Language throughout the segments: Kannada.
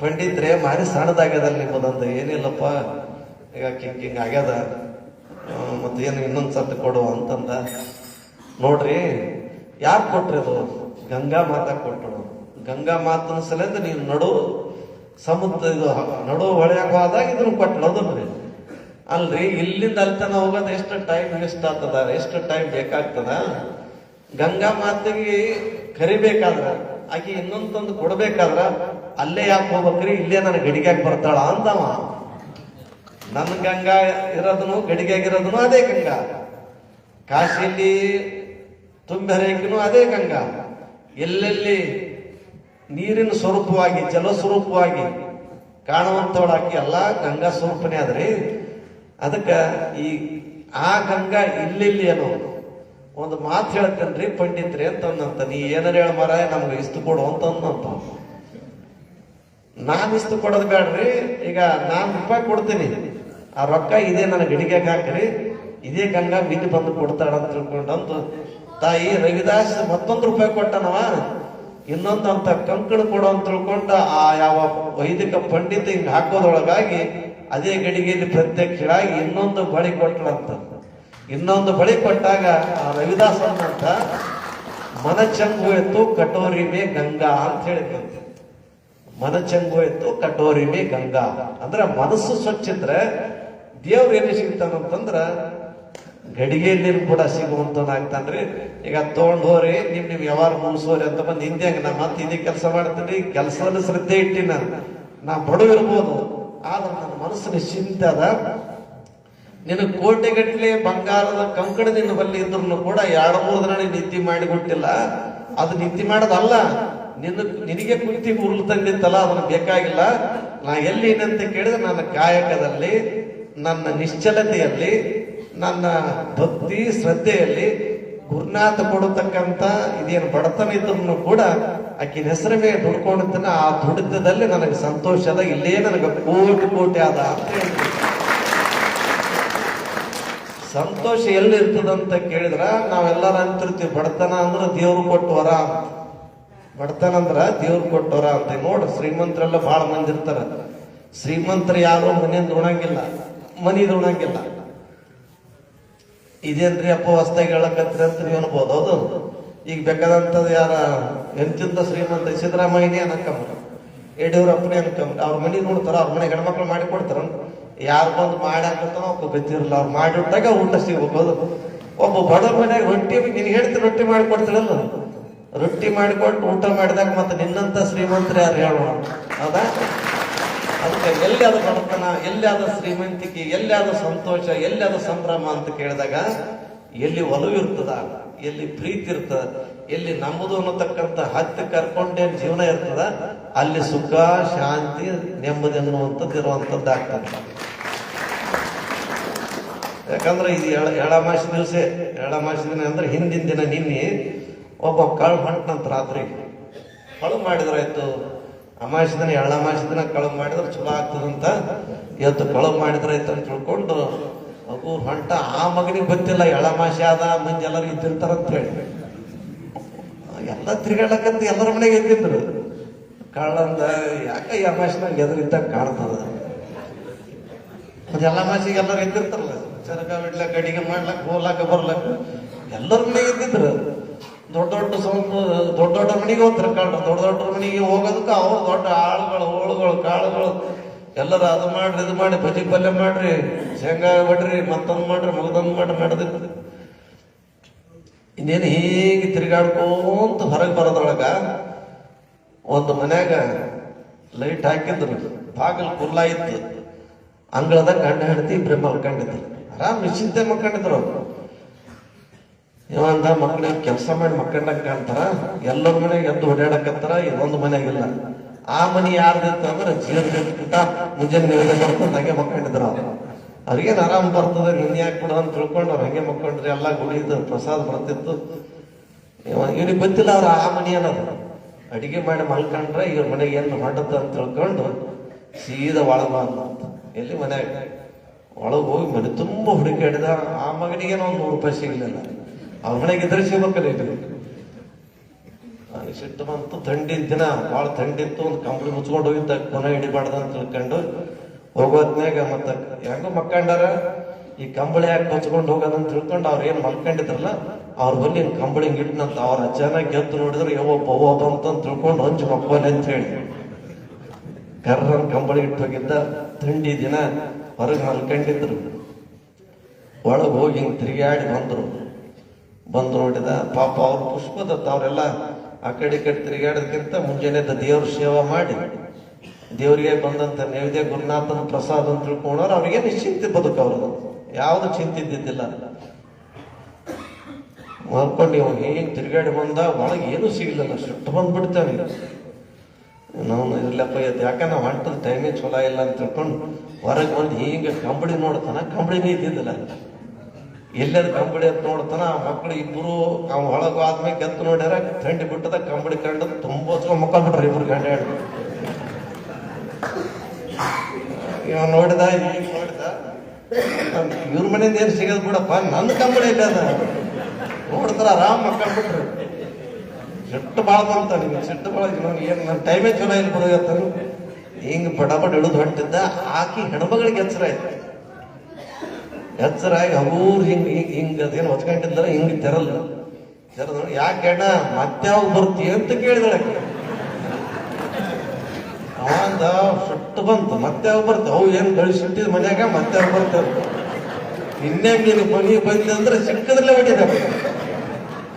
ಪಂಡಿತ್ರೆ, ಮಾರಿ ಸಣ್ಣದಾಗ್ಯದಲ್ಲ ನಿಮ್ಮದಂತ? ಏನಿಲ್ಲಪ್ಪ. ಈಗ ಕಿಂಗ್ ಕಿಂಗ್ ಆಗ್ಯದ. ಮತ್ತು ಏನು ಇನ್ನೊಂದು ಸತ್ತು ಕೊಡು ಅಂತಂದ. ನೋಡ್ರಿ, ಯಾರು ಕೊಟ್ರಿ ಅದು? ಗಂಗಾ ಮಾತ ಕೊಟ್ಟರು ಗಂಗಾ ಮಾತನ ಸಲಿಂದ ನೀವು ನಡು ಸಮುದ್ರ, ಇದು ನಡು ಹೊಳೆಯಾಗ ಹೋದಾಗ ಇದನ್ನ ಕೊಟ್ಟಳು ಅದನ್ರಿ ಅಲ್ರಿ, ಇಲ್ಲಿಂದ ಅಲ್ತನ ತನ ಹೋಗೋದು ಎಷ್ಟು ಟೈಮ್ ವೇಸ್ಟ್ ಆಗ್ತದ, ಎಷ್ಟು ಟೈಮ್ ಬೇಕಾಗ್ತದ? ಗಂಗಾ ಮಾತಿಗೆ ಕರಿಬೇಕಾದ್ರ? ಆಕೆ ಇನ್ನೊಂದು ತಂದು ಕೊಡ್ಬೇಕಾದ್ರ ಅಲ್ಲೇ ಯಾಕೆ ಹೋಗ್ಬೇಕ್ರಿ? ಇಲ್ಲೇ ನನ್ನ ಗಡಿಗ್ಯಾಗ ಬರ್ತಾಳ ಅಂದವ ನನ್ನ ಗಂಗಾ ಇರೋದನು, ಗಡಿಗ್ಯಾಗಿರೋದನು ಅದೇ ಗಂಗಾ. ಕಾಶಿಯಲ್ಲಿ ತುಂಬಿ ಅದೇ ಗಂಗಾ. ಎಲ್ಲೆಲ್ಲಿ ನೀರಿನ ಸ್ವರೂಪವಾಗಿ, ಜಲ ಸ್ವರೂಪವಾಗಿ ಕಾಣುವಂತವಳಾಕಿ ಎಲ್ಲ ಗಂಗಾ ಸ್ವರೂಪನೇ ಆದ್ರಿ. ಅದಕ್ಕ ಈ ಆ ಗಂಗಾ ಎಲ್ಲೆಲ್ಲಿ ಏನೋ ಒಂದು ಮಾತು ಹೇಳ್ತೇನ್ರಿ, ಪಂಡಿತ್ರಿ ಅಂತ ಅಂದಂತ ನೀ ಏನಾರ ಹೇಳ ಮರ ನಮ್ಗೆ ಇಷ್ಟು ಕೊಡು ಅಂತ ಅಂದಂತ ನಾನ್ ಇಷ್ಟು ಕೊಡೋದು ಬೇಡ್ರಿ ಈಗ ನಾನ್ ರೂಪಾಯಿ ಕೊಡ್ತೀನಿ. ಆ ರೊಕ್ಕ ಇದೇ ನನ್ನ ಗಡಿಗೆಗೆ ಹಾಕ್ರಿ, ಇದೇ ಗಂಗಾ ಬಿದ್ದು ಬಂದು ಕೊಡ್ತಾಳ ಅಂತ ತಿಳ್ಕೊಂಡಂತ. ತಾಯಿ ರವಿದಾಸ್ ಮತ್ತೊಂದು ರೂಪಾಯಿ ಕೊಟ್ಟನವ ಇನ್ನೊಂದು ಅಂತ ಕಂಕಣ ಕೊಡು ಅಂತ ತಿಳ್ಕೊಂಡ ಆ ಯಾವ ವೈದಿಕ ಪಂಡಿತ ಹಿಂಗ್ ಹಾಕೋದ್ರೊಳಗಾಗಿ ಅದೇ ಗಡಿಗೆಯಲ್ಲಿ ಪ್ರತ್ಯಕ್ಷರಾಗಿ ಇನ್ನೊಂದು ಬಳಿ ಕೊಟ್ಟಳಂತ ಇನ್ನೊಂದು ಬಳಿ ಕೊಟ್ಟಾಗ ಆ ಅಂತ ಮನ ಚಂಗು ಎತ್ತು ಕಟೋರಿ ಮೇ ಗಂಗಾ ಅಂತ ಹೇಳಿದ್ರಂತೆ ಮನ ಚಂಗು ಎತ್ತು ಕಟೋರಿ ಮೇ ಗಂಗಾ. ಅಂದ್ರೆ ಮನಸ್ಸು ಸ್ವಚ್ಛ ಇದ್ರೆ ದೇವ್ರ ಎಲ್ಲಿ ಸಿಗ್ತಾನಂತಂದ್ರ ಗಡಿಗೆಯಲ್ಲಿ ಕೂಡ ಸಿಗುವಂತನಾಗ್ತಾನ್ರಿ ಈಗ ತಗೊಂಡು ಹೋರಿ ನಿಮ್ ನಿಮ್ ವ್ಯವಹಾರ ಮುಗಿಸೋರಿ ಅಂತ ಬಂದು ಹಿಂದೆ ನಾ ಮತ್ತೆ ಇದೇ ಕೆಲಸ ಮಾಡ್ತೀನಿ ಕೆಲಸದಲ್ಲಿ ಶ್ರದ್ಧೆ ಇಟ್ಟಿ ನಾನು ನಾ ಬಡವ ಇರ್ಬೋದು. ಆದ್ರೆ ನನ್ನ ಮನಸ್ಸು ನಿಶ್ಚಿಂತ ಅದ ನಿನಗೆ ಕೋಟೆಗಟ್ಟಲೆ ಬಂಗಾರದ ಕಂಕಣ ನಿನ್ನ ಬಲ್ಲಿ ಇದ್ರು ಕೂಡ ಎರಡು ಮೂರು ದಿನ ನಿದ್ದೆ ಮಾಡಿಕೊಟ್ಟಿಲ್ಲ. ಅದು ನಿದ್ದೆ ಮಾಡೋದಲ್ಲ. ನಿನ್ನ ನಿನಗೆ ಕುಂತಿ ಉರುಳು ತಂದಿತ್ತಲ್ಲ, ಅದನ್ನ ಬೇಕಾಗಿಲ್ಲ. ನಾ ಎಲ್ಲಿ ಅಂತ ಕೇಳಿದ್ರೆ ನನ್ನ ಕಾಯಕದಲ್ಲಿ, ನನ್ನ ನಿಶ್ಚಲತೆಯಲ್ಲಿ, ನನ್ನ ಭಕ್ತಿ ಶ್ರದ್ಧೆಯಲ್ಲಿ ಗುರುನಾಥ ಕೊಡತಕ್ಕಂತ ಇದೇನು ಬಡತನ ಇದ್ರು ಕೂಡ ಆಕಿನ ಹೆಸರ ಮೇಲೆ ಆ ದುಡಿತದಲ್ಲಿ ನನಗೆ ಸಂತೋಷ ಅದ. ಇಲ್ಲೇ ನನಗೆ ಕೋಟಿ ಕೋಟಿ ಆದ ಅಂತ ಸಂತೋಷ ಎಲ್ಲಿ ಇರ್ತದಂತ ಕೇಳಿದ್ರ ನಾವೆಲ್ಲರೂ ಅಂತಿರ್ತೀವಿ, ಬಡತನ ಅಂದ್ರೆ ದೇವ್ರು ಕೊಟ್ಟು ವರ ಅಂತ. ಬಡತನ ಅಂದ್ರ ದೇವ್ರು ಕೊಟ್ಟು ವರ ಅಂತ. ನೋಡು, ಶ್ರೀಮಂತರೆಲ್ಲ ಬಹಳ ಮಂದಿ ಇರ್ತಾರ. ಶ್ರೀಮಂತರು ಯಾರು ಮನೆಯಿಂದ ಉಣಂಗಿಲ್ಲ ಮನಿದ ಉಣಂಗಿಲ್ಲ. ಇದೇನ್ರಿ ಅಪ್ಪ ಹೊಸ್ದಾಗಿ ಹೇಳಕತ್ರಿ ಅಂತ ನೀವು ಅನ್ಬೋದು, ಹೌದು. ಈಗ ಬೇಕಾದಂಥದ್ದು ಯಾರ? ಎಂತಿಂತ ಶ್ರೀಮಂತ ಸಿದ್ದರಾಮಯ್ಯನೇ ಅನ್ಕಂಬ್ರ ಯಡಿಯೂರಪ್ಪನೇ ಅನ್ಕಂಬ್ರ ಅವ್ರ ಮನಿ ನೋಡ್ತಾರ, ಅವ್ರ ಮನೆ ಹೆಣ್ಮಕ್ಳು ಮಾಡಿ ಕೊಡ್ತಾರ. ಯಾರು ಬಂದು ಮಾಡಿ ಹಾಕತ್ತಾನ ಒಬ್ಬ ಗೊತ್ತಿರಲ್ಲ ಅವ್ರು ಮಾಡಿಟ್ಟಾಗ ಊಟ ಸಿಗ್ಬೇಕು ಅದು ಒಬ್ಬ ಬಡ ಮನ್ಯಾಗ ರೊಟ್ಟಿ ನಿನ್ ಹೇಳ್ತಿ ರೊಟ್ಟಿ ಮಾಡಿ ಕೊಡ್ತಾರಲ್ಲ ರೊಟ್ಟಿ ಮಾಡಿಕೊಟ್ಟು ಊಟ ಮಾಡಿದಾಗ ಮತ್ತೆ ನಿನ್ನಂತ ಶ್ರೀಮಂತರು ಯಾರು ಹೇಳೋಣ? ಹೌದಾ? ಅದಕ್ಕೆ ಎಲ್ಲಿ ಅದು ಬಡತನ ಎಲ್ಲಿ ಶ್ರೀಮಂತಿಕೆ, ಎಲ್ಲಿ ಅದು ಸಂತೋಷ, ಎಲ್ಲಿ ಅದು ಸಂಭ್ರಮ ಅಂತ ಕೇಳಿದಾಗ, ಎಲ್ಲಿ ಒಲವು ಇರ್ತದ, ಎಲ್ಲಿ ಪ್ರೀತಿ ಇರ್ತದ, ಎಲ್ಲಿ ನಮ್ಮದು ಅನ್ನತಕ್ಕಂಥ ಹತ್ತಿ ಕರ್ಕೊಂಡೇನು ಜೀವನ ಇರ್ತದ, ಅಲ್ಲಿ ಸುಖ, ಶಾಂತಿ, ನೆಮ್ಮದಿ ಅನ್ನುವಂಥದ್ದು ಇರುವಂಥದ್ದು ಆಗ್ತದೆ. ಯಾಕಂದ್ರೆ ಇದು ಎಳ ಎಳಮಾಸಿ ದಿವಸ ಎಳಮಾಸಿ ದಿನ ಅಂದ್ರೆ ಹಿಂದಿನ ದಿನ ನಿನ್ನೆ ಒಬ್ಬ ಕಳು ಹೊಂಟಂತ ರಾತ್ರಿ. ಕಳು ಮಾಡಿದ್ರಾಯ್ತು ಅಮಾಸಿ ದಿನ ಎಳ್ಳಮಾಸಿ ದಿನ ಕಳು ಮಾಡಿದ್ರೆ ಚಲೋ ಆಗ್ತದಂತ ಇವತ್ತು ಕಳು ಮಾಡಿದ್ರಾಯ್ತು ಅಂತ ತಿಳ್ಕೊಂಡು ಮಗು ಹೊಂಟ, ಆ ಮಗನಿಗೆ ಗೊತ್ತಿಲ್ಲ ಎಳಮಾಸಿ ಆದ, ಮಂದಿ ಎಲ್ಲರೂ ಇದ್ದಿರ್ತಾರಂತ ಹೇಳಿ. ಎಲ್ಲ ತಿರ್ಗಾಡಕಂತ ಎಲ್ಲರ ಮನೆಗೆ ಎದ್ದಿದ್ರು. ಕಳ್ಳಂದ, ಯಾಕೆ ಈ ಅಮಾಸಿನಾಗ ಎದುರಿದ್ದಾಗ ಕಾಣ್ತದ? ಅದೆಲ್ಲ ಮಾಸಿಗೆ ಎಲ್ಲರೂ ಎದ್ದಿರ್ತಾರಲ್ಲ. ಚರಕ ಬಿಡ್ಲಕ್ಕ, ಅಡಿಗೆ ಮಾಡ್ಲಕ್ಕ, ಹೋಗ್ಲಕ್ಕ, ಬರ್ಲಕ್ಕ. ಎಲ್ಲರ ಮನೆಗೆ ಇದ್ದಿದ್ರು ದೊಡ್ಡ ದೊಡ್ಡ ಸ್ವಲ್ಪ ದೊಡ್ಡ ದೊಡ್ಡ ಮನೆಗೆ ಹೋಗ್ತಾರೆ ಕಳ್ರು ದೊಡ್ಡ ದೊಡ್ಡ ಮನೆಗೆ ಹೋಗೋದಕ್ಕೆ ಅವ್ರು ದೊಡ್ಡ ಆಳುಗಳು, ಹೋಳುಗಳು, ಕಾಳುಗಳು. ಎಲ್ಲರೂ ಅದು ಮಾಡ್ರಿ, ಇದು ಮಾಡಿ ಬಜಿ ಪಲ್ಯ ಮಾಡ್ರಿ, ಶೇಂಗಾ ಬಡ್ರಿ, ಮತ್ತೊಂದು ಮಾಡ್ರಿ, ಮಗದೊಂದು ಮಾಡ್ರಿ ನಡೆದಿತ್ತು ಇನ್ನೇನು ಹೀಗೆ ತಿರುಗಾಡ್ಕೊಂತ ಹೊರಗೆ ಬರೋದ್ರೊಳಗ ಒಂದು ಮನ್ಯಾಗ ಲೈಟ್ ಹಾಕಿದ್ರು. ಬಾಗಿಲು ಕುಲ್ಲ ಇತ್ತು. ಅಂಗಳದಾಗ ಗಂಡ, ಹೆಂಡತಿ ಇಬ್ಬರೇ ಮಲ್ಕೊಂಡಿದ್ರು ಆರಾಮ್ ನಿಶ್ಚಿಂತೆ ಮಾಡ್ಕೊಂಡಿದ್ರು ಅವ್ರು ಇವಂದ ಮಕ್ಕಳು ಕೆಲಸ ಮಾಡಿ ಮಕ್ಕಂಡಂಗ ಕಾಣ್ತಾರ? ಎಲ್ಲರ ಮನೆಗೆ ಎದ್ದು ಓಡಾಡಕತ್ತಾರ? ಇದೊಂದು ಮನೆಯಾಗಿಲ್ಲ ಆ ಮನಿ ಯಾರ್ದಿತ್ತು ಅಂದ್ರೆ ಜೀವನಕ್ಕಿಂತ ಮುಂಜಾನೆ ನೈವೇದ್ಯ ಮಾಡ್ಕೊಂಡು ಹಂಗೆ ಮಕ್ಕಂಡಿದ್ರು ಅವ್ರು ಅವ್ರಿಗೇನು ಆರಾಮ್ ಬರ್ತದೆ? ನಿನ್ನೆ ಯಾಕೆ ಅಂತ ತಿಳ್ಕೊಂಡು ಅವ್ರು ಹಂಗೆ ಮಕ್ಕೊಂಡ್ರಿ ಎಲ್ಲ ಗುಳಿದು ಪ್ರಸಾದ ಬರ್ತಿತ್ತು. ಇವ್ರಿಗೆ ಗೊತ್ತಿಲ್ಲ ಅವ್ರ ಆ ಮನೆ ಅನ್ನೋದು. ಅಡಿಗೆ ಮಾಡಿ ಮಲ್ಕೊಂಡ್ರೆ ಇವ್ರ ಮನೆಗೆ ಏನು ಹೊಂಟದ ಅಂತ ತಿಳ್ಕೊಂಡು ಸೀದಾ ಒಳಗ ಅಂತ ಎಲ್ಲಿ ಮನ್ಯಾಗ? ಒಳಗೆ ಹೋಗಿ ಮನೆ ತುಂಬ ಹುಡುಕಾಡಿದ ಆ ಮಗನಿಗೆ ಒಂದು ನೂರು ರೂಪಾಯಿ ಸಿಗಲಿಲ್ಲ. ಅವ್ರ ಮನೆಗೆ ಇದ್ರೆ. ಸಿಗ್ಬೇಕಲ್ಲ ಇದು ನನಗೆ ಸಿಟ್ಟು ಬಂತು ಥಂಡಿನ ದಿನ ಭಾಳ ಥಂಡಿತ್ತು ಒಂದು ಕಂಬಳಿ ಮುಚ್ಕೊಂಡು ಹೋಗಿದ್ದ ಕೊನೆ ಹಿಡಿಬಾರ್ದು ಅಂತ ತಿಳ್ಕೊಂಡು ಹೋಗೋದ್ನಾಗ ಮತ್ತೆ ಹೆಂಗೋ ಮಕ್ಕಂಡಾರ, ಈ ಕಂಬಳಿ ಯಾಕೆ ಹಚ್ಕೊಂಡು ಹೋಗೋದು ಅಂತ ತಿಳ್ಕೊಂಡು ಅವ್ರು ಏನು ಮಲ್ಕೊಂಡಿದ್ರಲ್ಲ, ಅವ್ರ ಬಲ್ಲಿ ಕಂಬಳಿ ಹಿಂಗ್ ಇಟ್ನಂತ ಅವ್ರ ಅಚಾನಕ್ ಗೆದ್ದು ನೋಡಿದ್ರೆ ಯಾವ ಬವ್ವ ಬಂತು ಅಂತ ತಿಳ್ಕೊಂಡು ಹಂಚು ಮಕ್ಕೋಲೆ ಅಂತ ಹೇಳಿ. ಕರ್ರನ್ ಕಂಬಳಿ ಇಟ್ಟು ಹೋಗಿದ್ದ, ಥಂಡಿ ದಿನ ಹೊರಗೆ ಮಲ್ಕೊಂಡಿದ್ರು ಒಳಗೆ ಹೋಗಿ ಹಿಂಗೆ ತಿರುಗಾಡಿ ಬಂದರು. ಬಂದು ನೋಡಿದ ಪಾಪ ಅವ್ರ ಪುಷ್ಪದತ್ತ ಅವರೆಲ್ಲ ಆ ಕಡೆ ಕಡೆ ತಿರುಗಾಡೋದಕ್ಕಿಂತ ಮುಂಜಾನೆ ಎದ್ದು ದೇವ್ರ ಸೇವೆ ಮಾಡಿ. ದೇವರಿಗೆ ಬಂದಂಥ ನೈವೇದ್ಯ ಗುರುನಾಥನ ಪ್ರಸಾದ ಅಂತ ತಿಳ್ಕೊಂಡವ್ರು ಅವ್ರಿಗೆ ನಿಶ್ಚಿಂತೆ ಬದುಕು ಅವ್ರದ್ದು? ಯಾವುದು ಚಿಂತೆ ಇದ್ದಿದ್ದಿಲ್ಲ. ಮಾಡ್ಕೊಂಡು ಇವಾಗ ಹೇಗೆ ತಿರುಗಾಡಿ ಬಂದ, ಒಳಗೆ ಏನೂ ಸಿಗಲಿಲ್ಲ. ಸುಟ್ಟು ಬಂದ್ಬಿಡ್ತಾನೆ. ನಾವು ಇರ್ಲಪ್ಪ ಇದು ಯಾಕೆ ನಾವು ಹೊಂಟದ ಟೈಮೇ ಚಲೋ ಇಲ್ಲ ಅಂತ ತಿಳ್ಕೊಂಡು ಹೊರಗೆ ಬಂದು ಹೀಗೆ ಕಂಬಳಿ ನೋಡ್ತಾನ ಕಂಬಳಿನೇ ಇದ್ದಿದ್ದಿಲ್ಲ. ಎಲ್ಲರ ಕಂಬಳಿ ಅಂತ ನೋಡ್ತಾನ ಆ ಮಕ್ಕಳು ಇಬ್ಬರು ಅವ್ನು ಒಳಗೆ ಆದ್ಮೇಲೆ ಗೆದ್ದು ನೋಡ್ಯಾರ ಥಂಡಿ ಬಿಟ್ಟದ ಕಂಬಳಿ ಕಂಡು ತುಂಬ ಹೊತ್ಕೊಂಡ್ ಮಕ್ಕಳ್ಬಿಟ್ರಿ ಇಬ್ರು ಗಂಡ ಹೇಳಿ ಇವ ನೋಡಿದ ನೋಡಿದ ಇವ್ರ ಮನೆಯಿಂದ ಏನು ಸಿಗೋದು ಬಿಡಪ್ಪ ನನ್ನ ಕಂಬಳಿ ಇಲ್ಲ ನೋಡ್ತಾರ ಆರಾಮ್ ಮಕ್ಕಳ್ಬಿಟ್ರು ಸಿಟ್ಟು ಭಾಳ ಬಂತ ನಿಮ್ಗೆ ಸಿಟ್ಟು ಭಾಳ ಏನು ನನ್ನ ಟೈಮೇ ಚಲೋ ಇಲ್ಲ ಬಿಡು ಇವತ್ತು ಹಿಂಗೆ ಬಡ ಬಡ ಇಳಿದು ಹೊಂಟಿದ್ದ ಆಕಿ ಹೆಣ್ಮಗಳಿಗೆ ಎಚ್ಚರ ಆಯ್ತು. ಎಚ್ಚರಾಗಿ ಹಗೂರ್ ಹಿಂಗೆ ಹಿಂಗೆ ಹಿಂಗೆ ಅದೇನು ಹೊಚ್ಕೊಂಡಿದ್ದಾರೆ ಹಿಂಗೆ ತೆರಲ್ಲ ತೆರದ್ ನೋಡಿ, ಯಾಕೆ ಅಣ್ಣ, ಮತ್ತೆ ಅವ್ ಬರ್ತಿ ಅಂತ ಕೇಳಿದಳೆ ಅವಂದ ಸುಟ್ಟು ಬಂತು. ಮತ್ತೆ ಅವ್ ಬರ್ತ? ಅವು ಏನ್ ಗಳಿಸಿಟ್ಟಿದ್ ಮನ್ಯಾಗ ಮತ್ತೆ ಅವ್ ಬರ್ತ ಇನ್ನೇ ನೀನು ಮನೆಗೆ ಅಂದ್ರೆ ಸಿಕ್ಕದ್ರಲ್ಲೇ ಹೊಡಿದ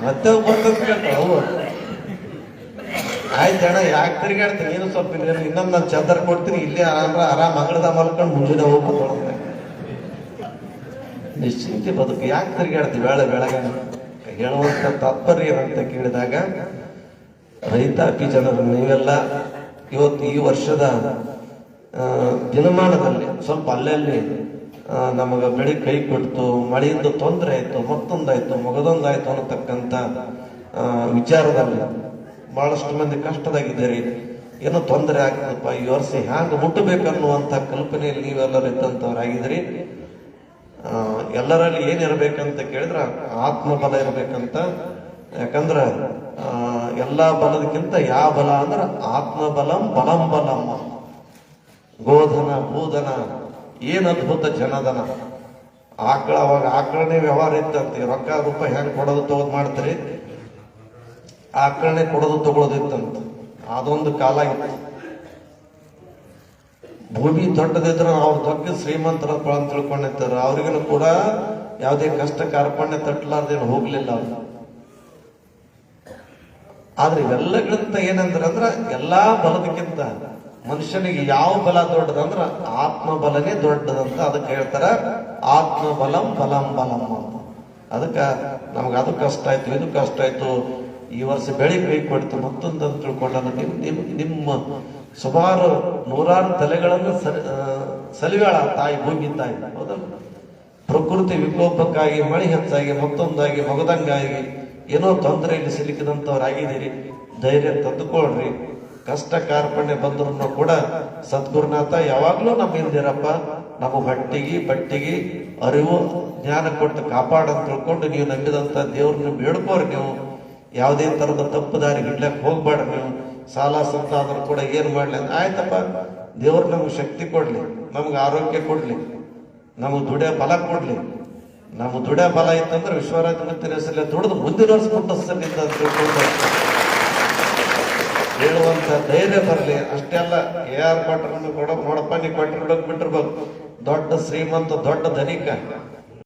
ಮತ್ತೆ ಅವ್ ಬರ್ತಂತ ಕೇಳ್ತಾವ ಅವು. ಆಯ್ತು ಅಣ್ಣ ಯಾಕೆ ತಿರುಗಾಡ್ತೀನಿ ನೀನು ಸ್ವಲ್ಪ ಇನ್ನೊಂದು ನಾನು ಚದರ್ ಕೊಡ್ತೀನಿ. ಇಲ್ಲೇ ಆರಾಮ ಆರಾಮ್ ಅಂಗಡದ ಮಲ್ಕೊಂಡು ಮುಂದಿನ ಹೋಗ್ಬೋದು ನಿಶ್ಚಿಂತೆ ಬದುಕು. ಯಾಕೆ ತಿರುಗಾಡ್ತೀವಿ ಬೇಳೆ ಬೆಳಗ ಹೇಳುವಂತ ತಾತ್ಪರ್ಯ ಏನಂತ ಕೇಳಿದಾಗ ರೈತಾಪಿ ಜನರು, ನೀವೆಲ್ಲ ಇವತ್ತು ಈ ವರ್ಷದ ದಿನಮಾನದಲ್ಲಿ ಸ್ವಲ್ಪ ಅಲ್ಲಲ್ಲಿ ನಮಗೆ ಬೆಳೆ ಕೈ ಕೊಡ್ತು ಮಳೆಯಿಂದ ತೊಂದರೆ ಆಯಿತು, ಮತ್ತೊಂದಾಯ್ತು, ಮಗದೊಂದಾಯ್ತು ಅನ್ನತಕ್ಕಂಥ ವಿಚಾರದಲ್ಲಿ ಬಹಳಷ್ಟು ಮಂದಿ ಕಷ್ಟದಾಗಿದ್ದೀರಿ ಏನೋ ತೊಂದರೆ ಆಗ್ತದಪ್ಪ ಈ ವರ್ಷ ಹ್ಯಾಂಗ ಮುಟ್ಟಬೇಕನ್ನುವಂತ ಕಲ್ಪನೆಯಲ್ಲಿ ನೀವೆಲ್ಲರೂ ಇದ್ದಂಥವ್ರಾಗಿದ್ದೀರಿ ಆ, ಎಲ್ಲರಲ್ಲಿ ಏನಿರಬೇಕಂತ ಕೇಳಿದ್ರ ಆತ್ಮಬಲ ಇರಬೇಕಂತ. ಯಾಕಂದ್ರ ಎಲ್ಲ ಎಲ್ಲಾ ಬಲದಕ್ಕಿಂತ ಯಾವ ಬಲ ಅಂದ್ರ ಆತ್ಮಬಲಂ ಬಲಂ ಬಲಂ. ಗೋಧನ ಭೂಧನ ಏನ್ ಅದ್ಭುತ ಜನಧನ. ಆಕಳ ಅವಾಗ ಆಕಳನೇ ವ್ಯವಹಾರ ಇತ್ತಂತೆ ರೊಕ್ಕ ರೂಪಾಯಿ ಹೆಂಗ್ ಕೊಡೋದು ತಗೋದ್ ಮಾಡ್ತೀರಿ? ಆಕಳನೆ ಕೊಡೋದು ತಗೊಳೋದಿತ್ತಂತ ಅದೊಂದು ಕಾಲ ಇತ್ತು. ಭೂಮಿ ದೊಡ್ಡದಿದ್ರೆ ಅವ್ರ ದೊಡ್ಡ ಶ್ರೀಮಂತರ ಅಂತ ತಿಳ್ಕೊಂಡಿರ್ತಾರೆ. ಅವ್ರಿಗೂ ಕೂಡ ಯಾವುದೇ ಕಷ್ಟ ಕಾರ್ಪಣ್ಯ ತಟ್ಟಲಾರ್ದೇನು ಹೋಗ್ಲಿಲ್ಲ ಅವ್ರು. ಆದ್ರೆ ಇವೆಲ್ಲಗಳಿಂತ ಏನಂದ್ರೆ ಅಂದ್ರ ಎಲ್ಲಾ ಬಲದಕ್ಕಿಂತ ಮನುಷ್ಯನಿಗೆ ಯಾವ ಬಲ ದೊಡ್ಡದಂದ್ರ ಆತ್ಮ ಬಲನೇ ದೊಡ್ಡದಂತ ಅದಕ್ಕೆ ಹೇಳ್ತಾರ. ಆತ್ಮ ಬಲಂ ಬಲಂ ಬಲಂ ಅಂತ. ಅದಕ್ಕ ನಮ್ಗೆ ಅದು ಕಷ್ಟ ಆಯ್ತು, ಇದು ಕಷ್ಟ ಆಯ್ತು ಈ ವರ್ಷ ಬೆಳೆ ಬೇಕು ಕೊಡ್ತು ಮತ್ತೊಂದು ಅಂತ ತಿಳ್ಕೊಂಡ ನಿಮ್ಮ ನಿಮ್ಮ ನಿಮ್ಮ ಸುಮಾರು ನೂರಾರು ತಲೆಗಳನ್ನು ಸಲಿವಾಳ ತಾಯಿ ಭೂಮಿ ತಾಯಿ. ಹೌದಲ್ಲ ಪ್ರಕೃತಿ ವಿಕೋಪಕ್ಕಾಗಿ, ಮಳೆ ಹೆಚ್ಚಾಗಿ, ಮತ್ತೊಂದಾಗಿ, ಮಗದಂಗಾಗಿ ಏನೋ ತೊಂದರೆಯಲ್ಲಿ ಸಿಲುಕಿದಂಥವ್ರಾಗಿದ್ದೀರಿ ಧೈರ್ಯ ತಂದುಕೊಳ್ರಿ. ಕಷ್ಟ ಕಾರ್ಪಣ್ಯ ಬಂದ್ರು ಕೂಡ ಸದ್ಗುರುನಾಥ ಯಾವಾಗ್ಲೂ ನಮ್ಮ ಹಿಂದಿರಪ್ಪ, ನಮ್ಮ ಹೊಟ್ಟಿಗೆ, ಬಟ್ಟಿಗೆ ಅರಿವು, ಜ್ಞಾನ ಕೊಟ್ಟು ಕಾಪಾಡಂತ ತಿಳ್ಕೊಂಡು ನೀವು ನಂಬಿದಂತ ದೇವ್ರನ್ನ ಬೇಡ್ಕೋರಿ ನೀವು. ಯಾವುದೇ ಥರದ ತಪ್ಪು ದಾರಿ ಹಿಡ್ಲಕ್ಕೆ ಹೋಗ್ಬೇಡ ನೀವು. ಸಾಲ ಸಂತ ಆದ್ರೂ ಕೂಡ ಏನು ಮಾಡಲಿ ಅಂತ. ಆಯ್ತಪ್ಪ, ದೇವ್ರು ನಮ್ಗೆ ಶಕ್ತಿ ಕೊಡಲಿ, ನಮ್ಗೆ ಆರೋಗ್ಯ ಕೊಡಲಿ, ನಮಗೆ ದುಡಿಯೋ ಬಲ ಕೊಡಲಿ. ನಮ್ಮ ದುಡಿಯೋ ಬಲ ಇತ್ತಂದ್ರೆ ವಿಶ್ವರಾಜ ಮಂತ್ರಿ ಹೆಸರಲ್ಲಿ ದುಡಿದು ಮುಂದಿನ ವರ್ಷ ಅಂತ ಹೇಳುವಂಥ ಧೈರ್ಯ ಬರಲಿ. ಅಷ್ಟೆಲ್ಲ ಯಾರು ಕೊಟ್ಟರು ಕೊಡೋ ನೋಡಪ್ಪ ನೀವು ಕೊಟ್ಟರು ಬಿಟ್ಟಿರ್ಬೇಕು. ದೊಡ್ಡ ಶ್ರೀಮಂತ, ದೊಡ್ಡ ಧನಿಕ.